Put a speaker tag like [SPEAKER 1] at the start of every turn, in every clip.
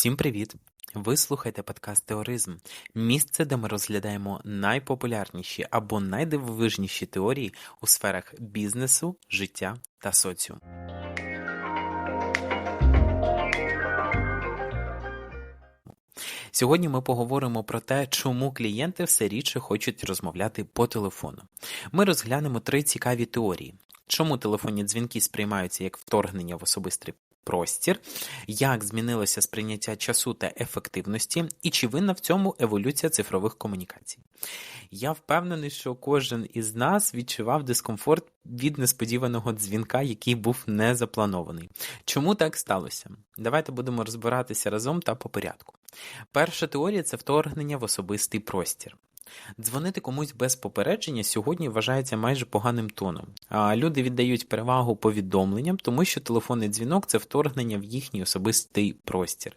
[SPEAKER 1] Всім привіт! Ви слухаєте подкаст Теоризм, місце, де ми розглядаємо найпопулярніші або найдивовижніші теорії у сферах бізнесу, життя та соціуму. Сьогодні ми поговоримо про те, чому клієнти все рідше хочуть розмовляти по телефону. Ми розглянемо три цікаві теорії. Чому телефонні дзвінки сприймаються як вторгнення в особистий простір, як змінилося сприйняття часу та ефективності, і чи винна в цьому еволюція цифрових комунікацій. Я впевнений, що кожен із нас відчував дискомфорт від несподіваного дзвінка, який був не запланований. Чому так сталося? Давайте будемо розбиратися разом та по порядку. Перша теорія це вторгнення в особистий простір. Дзвонити комусь без попередження сьогодні вважається майже поганим тоном. А люди віддають перевагу повідомленням, тому що телефонний дзвінок це вторгнення в їхній особистий простір.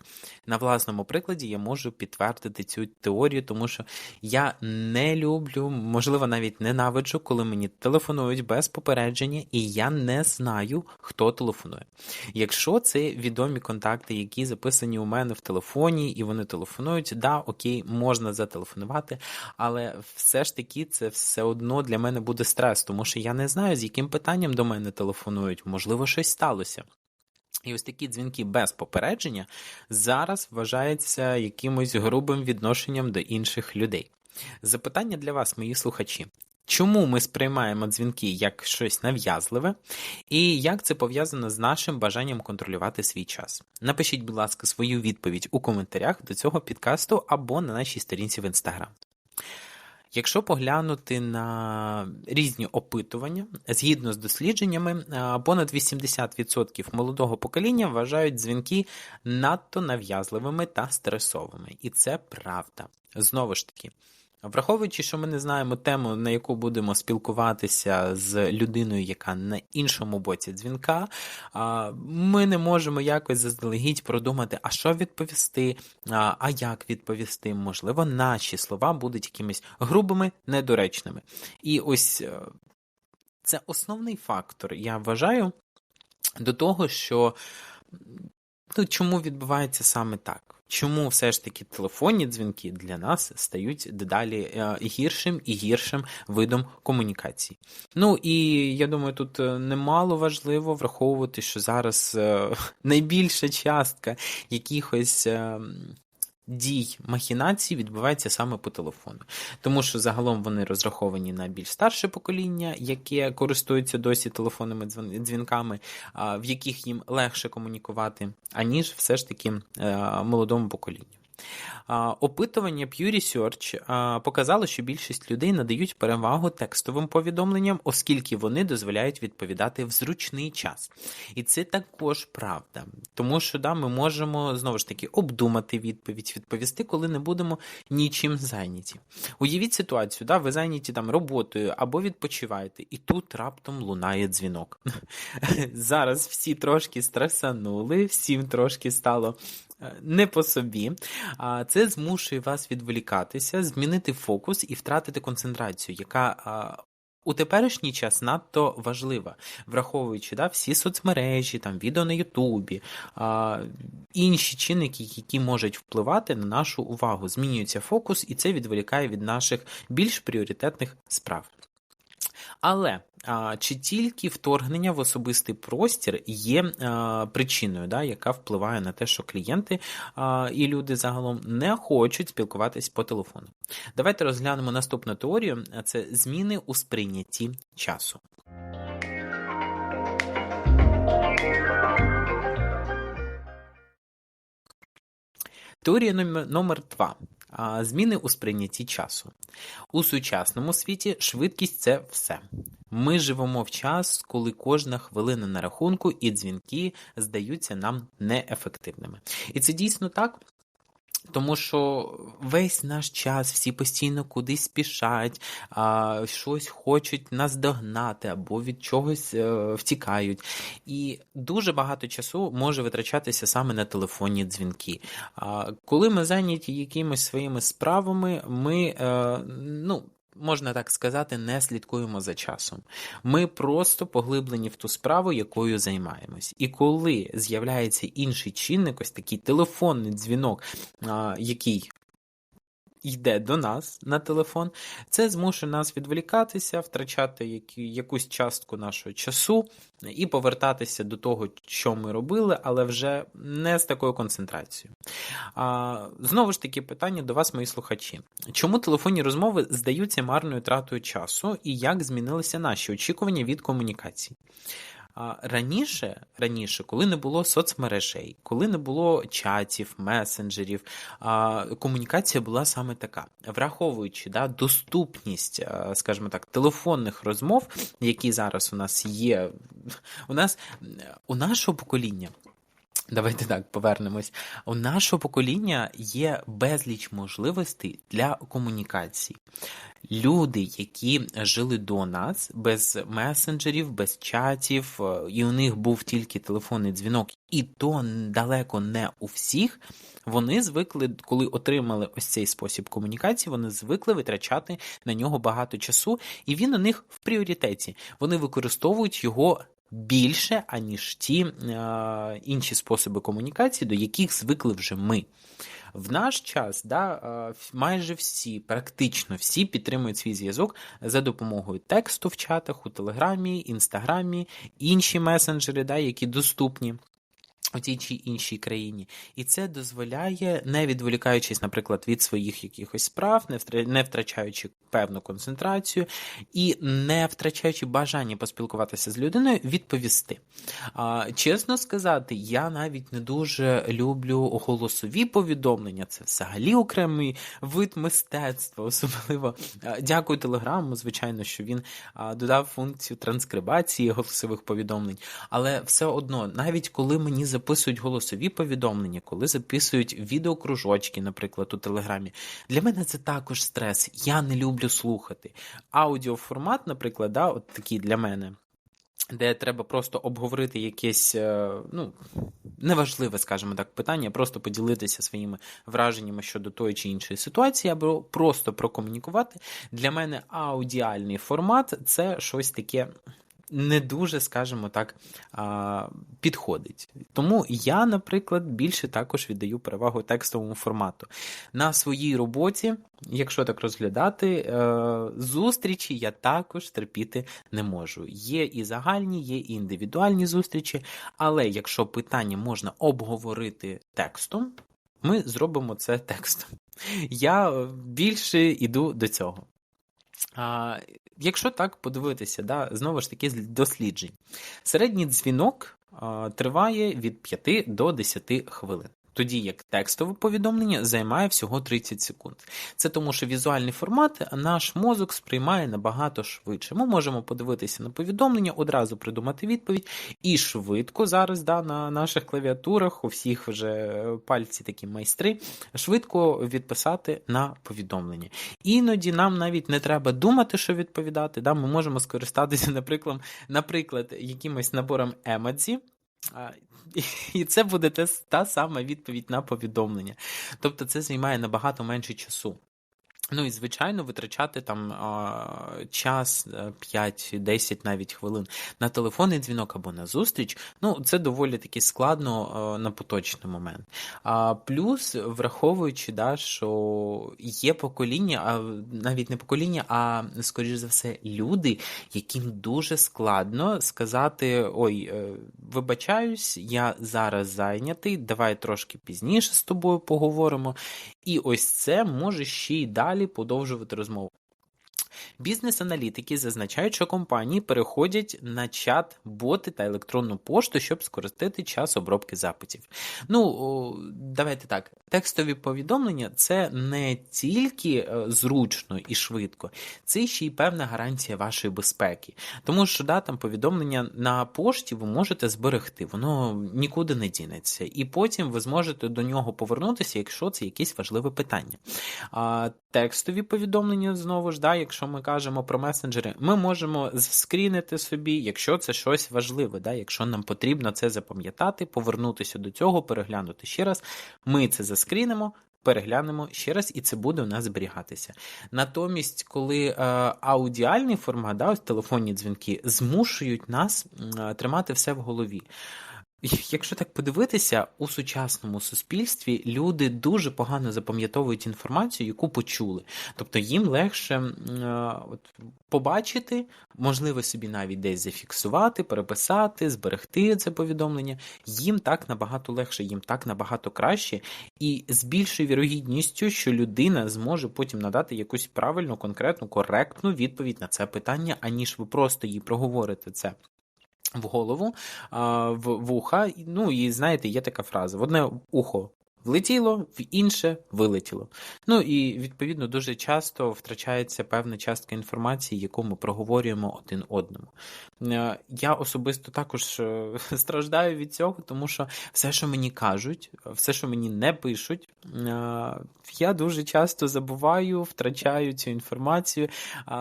[SPEAKER 1] На власному прикладі я можу підтвердити цю теорію, тому що я не люблю, можливо, навіть ненавиджу, коли мені телефонують без попередження, і я не знаю, хто телефонує. Якщо це відомі контакти, які записані у мене в телефоні, і вони телефонують, да, окей, можна зателефонувати але все ж таки це все одно для мене буде стрес, тому що я не знаю, з яким питанням до мене телефонують, можливо, щось сталося. І ось такі дзвінки без попередження зараз вважаються якимось грубим відношенням до інших людей. Запитання для вас, мої слухачі. Чому ми сприймаємо дзвінки як щось нав'язливе, і як це пов'язано з нашим бажанням контролювати свій час? Напишіть, будь ласка, свою відповідь у коментарях до цього підкасту або на нашій сторінці в інстаграм. Якщо поглянути на різні опитування, згідно з дослідженнями, понад 80% молодого покоління вважають дзвінки надто нав'язливими та стресовими, і це правда. Знову ж таки, Враховуючи, що ми не знаємо тему, на яку будемо спілкуватися з людиною, яка на іншому боці дзвінка, ми не можемо якось заздалегідь продумати, а що відповісти, а як відповісти. Можливо, наші слова будуть якимись грубими, недоречними. І ось е, це основний фактор, я вважаю, до того, що ну, чому відбувається саме так. Чому все ж таки телефонні дзвінки для нас стають дедалі е, гіршим і гіршим видом комунікації? Ну і я думаю, тут е, немало важливо враховувати, що зараз е, найбільша частка якихось дій махінацій відбувається саме по телефону, тому що загалом вони розраховані на більш старше покоління, яке користується досі телефонними дзвінками, в яких їм легше комунікувати, аніж все ж таки е, молодому поколінню. Опитування Pew Research показало, що більшість людей надають перевагу текстовим повідомленням, оскільки вони дозволяють відповідати в зручний час. І це також правда, тому що да, ми можемо знову ж таки обдумати відповідь, відповісти, коли не будемо нічим зайняті. Уявіть ситуацію, да, ви зайняті там роботою або відпочиваєте, і тут раптом лунає дзвінок. Зараз всі трошки стресанули, всім трошки стало не по собі, це змушує вас відволікатися, змінити фокус і втратити концентрацію, яка у теперішній час надто важлива, враховуючи да, всі соцмережі, там відео на Ютубі, а, інші чинники, які можуть впливати на нашу увагу. Змінюється фокус, і це відволікає від наших більш пріоритетних справ. Але а, чи тільки вторгнення в особистий простір є а, причиною, да, яка впливає на те, що клієнти а, і люди загалом не хочуть спілкуватись по телефону? Давайте розглянемо наступну теорію: це зміни у сприйнятті часу. Теорія номер 2 Зміни у сприйнятті часу. У сучасному світі швидкість це все. Ми живемо в час, коли кожна хвилина на рахунку і дзвінки здаються нам неефективними. І це дійсно так. Тому що весь наш час всі постійно кудись спішать, а, щось хочуть нас догнати або від чогось а, втікають. І дуже багато часу може витрачатися саме на телефонні дзвінки. А, Коли ми зайняті якимись своїми справами, ми а, ну, можна так сказати, не слідкуємо за часом. Ми просто поглиблені в ту справу, якою займаємось. І коли з'являється інший чинник, ось такий телефонний дзвінок, який йде до нас на телефон, це змушує нас відволікатися, втрачати якусь частку нашого часу і повертатися до того, що ми робили, але вже не з такою концентрацією. А, Знову ж таки, питання до вас, мої слухачі. Чому телефонні розмови здаються марною тратою часу і як змінилися наші очікування від комунікацій? Раніше, раніше, коли не було соцмережей, коли не було чатів, месенджерів, комунікація була саме така, враховуючи да, доступність, скажімо так, телефонних розмов, які зараз у нас є, у нас у нашого покоління. Давайте так повернемось. У нашого покоління є безліч можливостей для комунікації. Люди, які жили до нас без месенджерів, без чатів, е, і у них був тільки телефонний дзвінок, і то далеко не у всіх. Вони звикли, коли отримали ось цей спосіб комунікації, вони звикли витрачати на нього багато часу, і він у них в пріоритеті. Вони використовують його більше, аніж ті е, інші способи комунікації, до яких звикли вже ми. В наш час да, е, майже всі, практично всі підтримують свій зв'язок за допомогою тексту в чатах, у Телеграмі, Інстаграмі, інші месенджери, да, які доступні у тій чи іншій країні. І це дозволяє, не відволікаючись, наприклад, від своїх якихось справ, не втрачаючи певну концентрацію і не втрачаючи бажання поспілкуватися з людиною, відповісти. Чесно сказати, я навіть не дуже люблю голосові повідомлення. Це взагалі окремий вид мистецтва, особливо. Дякую телеграму, звичайно, що він додав функцію транскрибації голосових повідомлень. Але все одно, навіть коли мені записують голосові повідомлення, коли записують відеокружочки, наприклад, у Телеграмі, для мене це також стрес. Я не люблю слухати. Аудіоформат, наприклад, да, от такий для мене. Де треба просто обговорити якесь, е, ну, неважливе, скажімо так, питання, просто поділитися своїми враженнями щодо тої чи іншої ситуації, або просто прокомунікувати. Для мене аудіальний формат це щось таке не дуже, скажімо так, підходить. Тому я, наприклад, більше також віддаю перевагу текстовому формату. На своїй роботі, якщо так розглядати, е, зустрічі я також терпіти не можу. Є і загальні, є і індивідуальні зустрічі, але якщо питання можна обговорити текстом, ми зробимо це текстом. Я більше йду до цього. А, Якщо так подивитися, да, знову ж таки з досліджень, середній дзвінок а, триває від 5 до 10 хвилин тоді як текстове повідомлення займає всього 30 секунд. Це тому, що візуальний формат наш мозок сприймає набагато швидше. Ми можемо подивитися на повідомлення, одразу придумати відповідь, і швидко зараз да, на наших клавіатурах, у всіх вже пальці такі майстри, швидко відписати на повідомлення. Іноді нам навіть не треба думати, що відповідати. Да, Ми можемо скористатися, наприклад, наприклад, якимось набором емодзі, і це буде те, та сама відповідь на повідомлення. Тобто це займає набагато менше часу. Ну і звичайно, витрачати там час 5-10 е, навіть хвилин на телефонний дзвінок або на зустріч. Ну це доволі таки складно на поточний момент. А плюс, враховуючи, да, що є покоління, а навіть не покоління, а скоріш за все, люди, яким дуже складно сказати: ой, е, вибачаюсь, я зараз зайнятий, давай трошки пізніше з тобою поговоримо. І ось це може ще й далі подовжувати розмову. Бізнес-аналітики зазначають, що компанії переходять на чат, боти та електронну пошту, щоб скоротити час обробки запитів. Ну, давайте так, текстові повідомлення це не тільки е, зручно і швидко, це ще й певна гарантія вашої безпеки. Тому що да, там повідомлення на пошті ви можете зберегти, воно нікуди не дінеться. І потім ви зможете до нього повернутися, якщо це якесь важливе питання. А Текстові повідомлення знову ж, да, якщо ми кажемо про месенджери, ми можемо скрінити собі, якщо це щось важливе, да, якщо нам потрібно це запам'ятати, повернутися до цього, переглянути ще раз. Ми це заскрінимо, переглянемо ще раз, і це буде у нас зберігатися. Натомість, коли е, аудіальний формат, да, ось телефонні дзвінки, змушують нас е, тримати все в голові. Якщо так подивитися, у сучасному суспільстві люди дуже погано запам'ятовують інформацію, яку почули. Тобто їм легше е, от, побачити, можливо, собі навіть десь зафіксувати, переписати, зберегти це повідомлення. Їм так набагато легше, їм так набагато краще, і з більшою вірогідністю, що людина зможе потім надати якусь правильну, конкретну, коректну відповідь на це питання, аніж ви просто їй проговорите це в голову, в вуха. Ну і знаєте, є така фраза: в одне ухо. Влетіло, в інше вилетіло. Ну і відповідно дуже часто втрачається певна частка інформації, яку ми проговорюємо один одному. Е, я особисто також е, страждаю від цього, тому що все, що мені кажуть, все, що мені не пишуть, е, я дуже часто забуваю, втрачаю цю інформацію.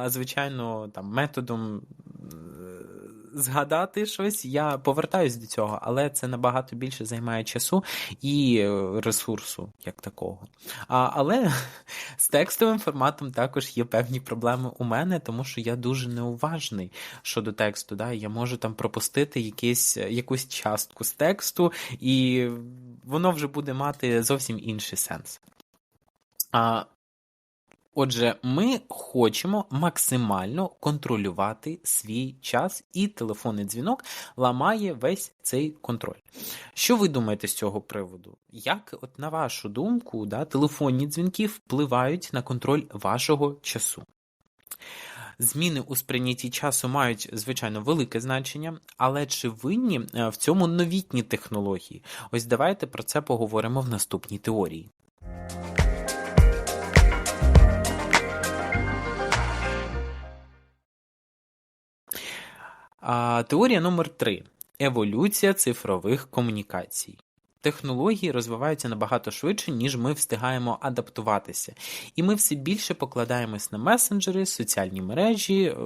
[SPEAKER 1] Звичайно, там методом згадати щось, я повертаюсь до цього, але це набагато більше займає часу і е, ресурсу, як такого. А, Але з текстовим форматом також є певні проблеми у мене, тому що я дуже неуважний щодо тексту. Да? Я можу там пропустити якийсь, якусь частку з тексту, і воно вже буде мати зовсім інший сенс. А Отже, ми хочемо максимально контролювати свій час, і телефонний дзвінок ламає весь цей контроль. Що ви думаєте з цього приводу? Як, от на вашу думку, да, телефонні дзвінки впливають на контроль вашого часу? Зміни у сприйнятті часу мають, звичайно, велике значення, але чи винні е, в цьому новітні технології? Ось давайте про це поговоримо в наступній теорії. А, Теорія номер 3 еволюція цифрових комунікацій. Технології розвиваються набагато швидше, ніж ми встигаємо адаптуватися. І ми все більше покладаємось на месенджери, соціальні мережі е,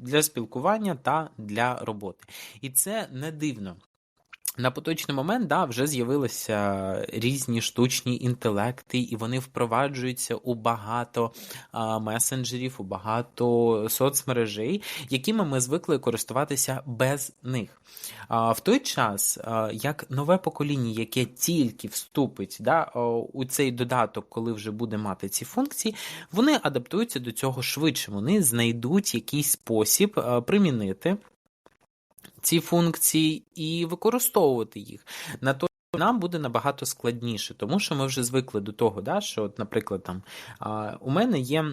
[SPEAKER 1] для спілкування та для роботи. І це не дивно. На поточний момент да, вже з'явилися різні штучні інтелекти, і вони впроваджуються у багато а, месенджерів, у багато соцмережей, якими ми звикли користуватися без них. А, В той час, а, як нове покоління, яке тільки вступить да, у цей додаток, коли вже буде мати ці функції, вони адаптуються до цього швидше. Вони знайдуть якийсь спосіб примінити ці функції і використовувати їх. На то нам буде набагато складніше, тому що ми вже звикли до того, да, що, от, наприклад, там у мене є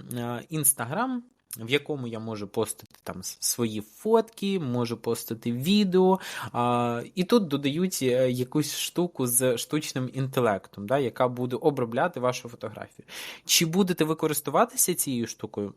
[SPEAKER 1] Інстаграм, в якому я можу постити там свої фотки, можу постити відео. А, І тут додають е, якусь штуку з штучним інтелектом, да, яка буде обробляти вашу фотографію. Чи будете ви користуватися цією штукою?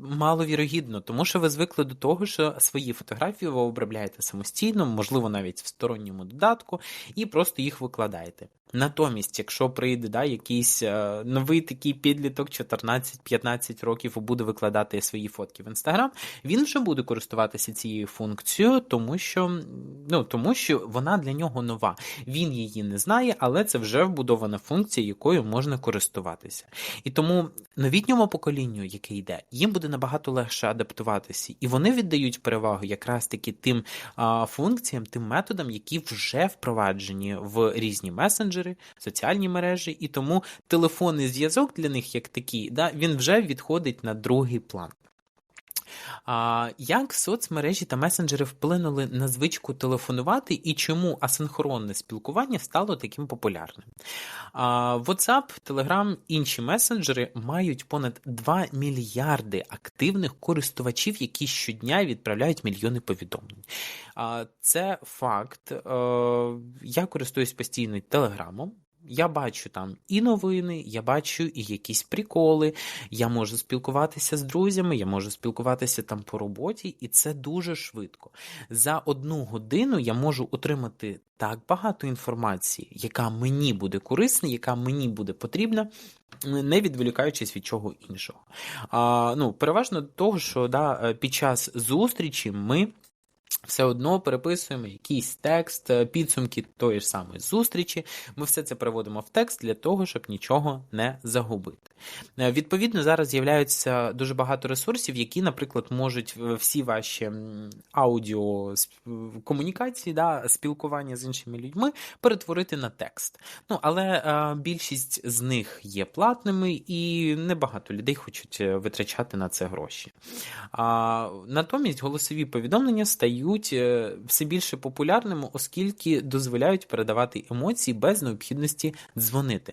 [SPEAKER 1] Маловірогідно, тому що ви звикли до того, що свої фотографії ви обробляєте самостійно, можливо, навіть в сторонньому додатку, і просто їх викладаєте. Натомість, якщо прийде да, якийсь е, новий такий підліток 14-15 років буде викладати свої фотки в інстаграм, він вже буде користуватися цією функцією, тому що ну, тому що вона для нього нова. Він її не знає, але це вже вбудована функція, якою можна користуватися. І тому новітньому поколінню, яке йде, їм буде набагато легше адаптуватися, і вони віддають перевагу якраз таки тим а, функціям, тим методам, які вже впроваджені в різні месенджери месенджери, соціальні мережі, і тому телефонний зв'язок для них, як такий, да, він вже відходить на другий план. А, Як соцмережі та месенджери вплинули на звичку телефонувати і чому асинхронне спілкування стало таким популярним? А, WhatsApp, Telegram, інші месенджери мають понад 2 мільярди активних користувачів, які щодня відправляють мільйони повідомлень. А, Це факт. Е, я користуюсь постійно Телеграмом. Я бачу там і новини, я бачу і якісь приколи, я можу спілкуватися з друзями, я можу спілкуватися там по роботі, і це дуже швидко. За одну годину я можу отримати так багато інформації, яка мені буде корисна, яка мені буде потрібна, не відволікаючись від чого іншого. А, Ну, Переважно того, що да, під час зустрічі ми. Все одно переписуємо якийсь текст, е, підсумки тої ж самої зустрічі. Ми все це переводимо в текст для того, щоб нічого не загубити. Е, відповідно, зараз з'являються дуже багато ресурсів, які, наприклад, можуть всі ваші аудіо комунікації, да, спілкування з іншими людьми перетворити на текст. Ну, Але більшість з них є платними, і небагато людей хочуть витрачати на це гроші. А, Натомість голосові повідомлення стають стають е, все більше популярними, оскільки дозволяють передавати емоції без необхідності дзвонити.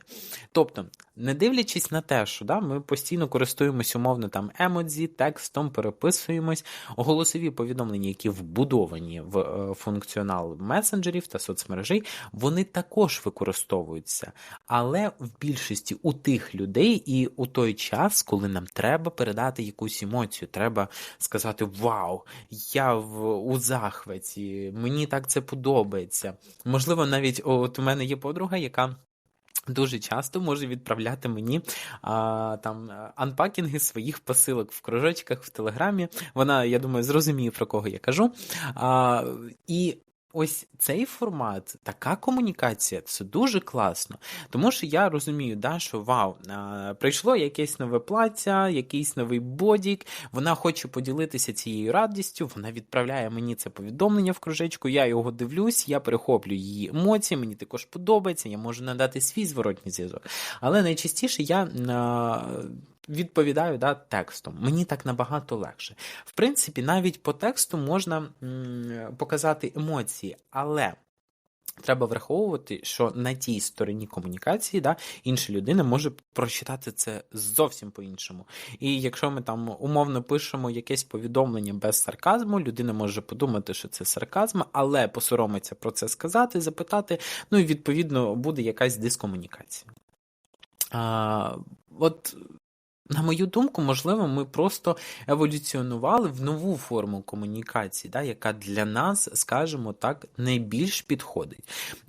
[SPEAKER 1] Тобто, не дивлячись на те, що да, ми постійно користуємося умовно там емодзі, текстом, переписуємось, голосові повідомлення, які вбудовані в е, функціонал месенджерів та соцмережей, вони також використовуються. Але в більшості у тих людей і у той час, коли нам треба передати якусь емоцію, треба сказати Вау, я в у захваті, мені так це подобається. Можливо, навіть от у мене є подруга, яка. Дуже часто може відправляти мені а, там анпакінги своїх посилок в кружочках в Телеграмі. Вона, я думаю, зрозуміє, про кого я кажу. А, І Ось цей формат, така комунікація це дуже класно. Тому що я розумію, да, що вау, прийшло якесь нове плаття, якийсь новий бодік, вона хоче поділитися цією радістю, вона відправляє мені це повідомлення в кружечку, я його дивлюсь, я перехоплю її емоції, мені також подобається, я можу надати свій зворотній зв'язок. Але найчастіше я. Відповідаю да, текстом. Мені так набагато легше. В принципі, навіть по тексту можна м, показати емоції, але. Треба враховувати, що на тій стороні комунікації да, інша людина може прочитати це зовсім по-іншому. І якщо ми там умовно пишемо якесь повідомлення без сарказму, людина може подумати, що це сарказм, але посоромиться про це сказати, запитати, ну і відповідно буде якась дискомунікація. А, От на мою думку, можливо, ми просто еволюціонували в нову форму комунікації, да, яка для нас, скажімо так, найбільш підходить.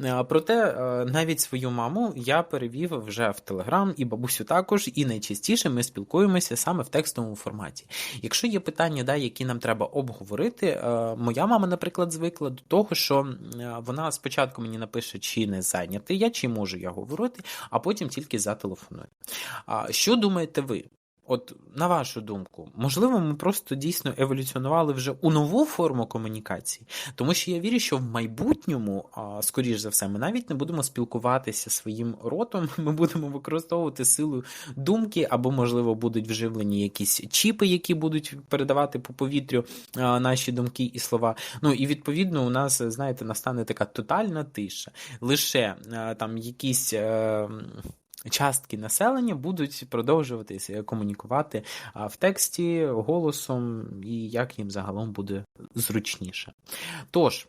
[SPEAKER 1] Е, проте е, навіть свою маму я перевів вже в Телеграм і бабусю також, і найчастіше ми спілкуємося саме в текстовому форматі. Якщо є питання, да, які нам треба обговорити, е, моя мама, наприклад, звикла до того, що вона спочатку мені напише, чи не зайнятий я, чи можу я говорити, а потім тільки зателефонує. Що думаєте ви? От, на вашу думку, можливо, ми просто дійсно еволюціонували вже у нову форму комунікації, тому що я вірю, що в майбутньому, скоріш за все, ми навіть не будемо спілкуватися своїм ротом, ми будемо використовувати силу думки, або, можливо, будуть вживлені якісь чіпи, які будуть передавати по повітрю наші думки і слова. Ну і відповідно у нас, знаєте, настане така тотальна тиша. Лише там якісь. Частки населення будуть продовжуватися комунікувати в тексті голосом і як їм загалом буде зручніше. Тож.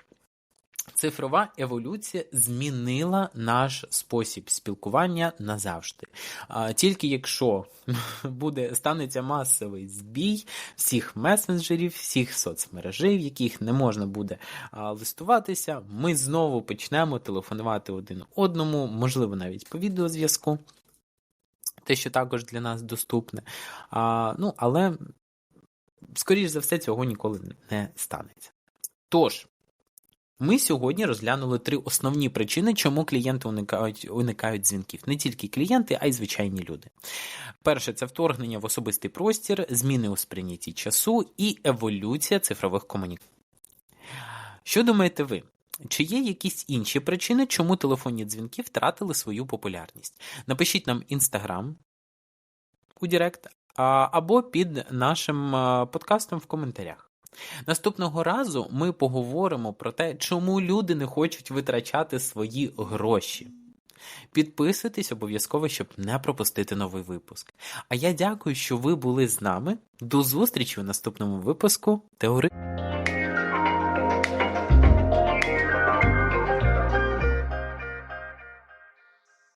[SPEAKER 1] Цифрова еволюція змінила наш спосіб спілкування назавжди. Тільки якщо буде станеться масовий збій всіх месенджерів, всіх соцмережей, в яких не можна буде листуватися, ми знову почнемо телефонувати один одному, можливо, навіть по відеозв'язку. Те, що також для нас доступне. Ну, але, скоріш за все, цього ніколи не станеться. Тож, ми сьогодні розглянули три основні причини, чому клієнти уникають уникають дзвінків. Не тільки клієнти, а й звичайні люди. Перше, це вторгнення в особистий простір, зміни у сприйнятті часу і еволюція цифрових комунікацій. Що думаєте ви? Чи є якісь інші причини, чому телефонні дзвінки втратили свою популярність? Напишіть нам інстаграм у Директ або під нашим подкастом в коментарях. Наступного разу ми поговоримо про те, чому люди не хочуть витрачати свої гроші. Підписуйтесь обов'язково, щоб не пропустити новий випуск. А я дякую, що ви були з нами. До зустрічі у наступному випуску Теори.